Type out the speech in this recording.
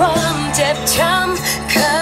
ความเจ็บช้ำเคย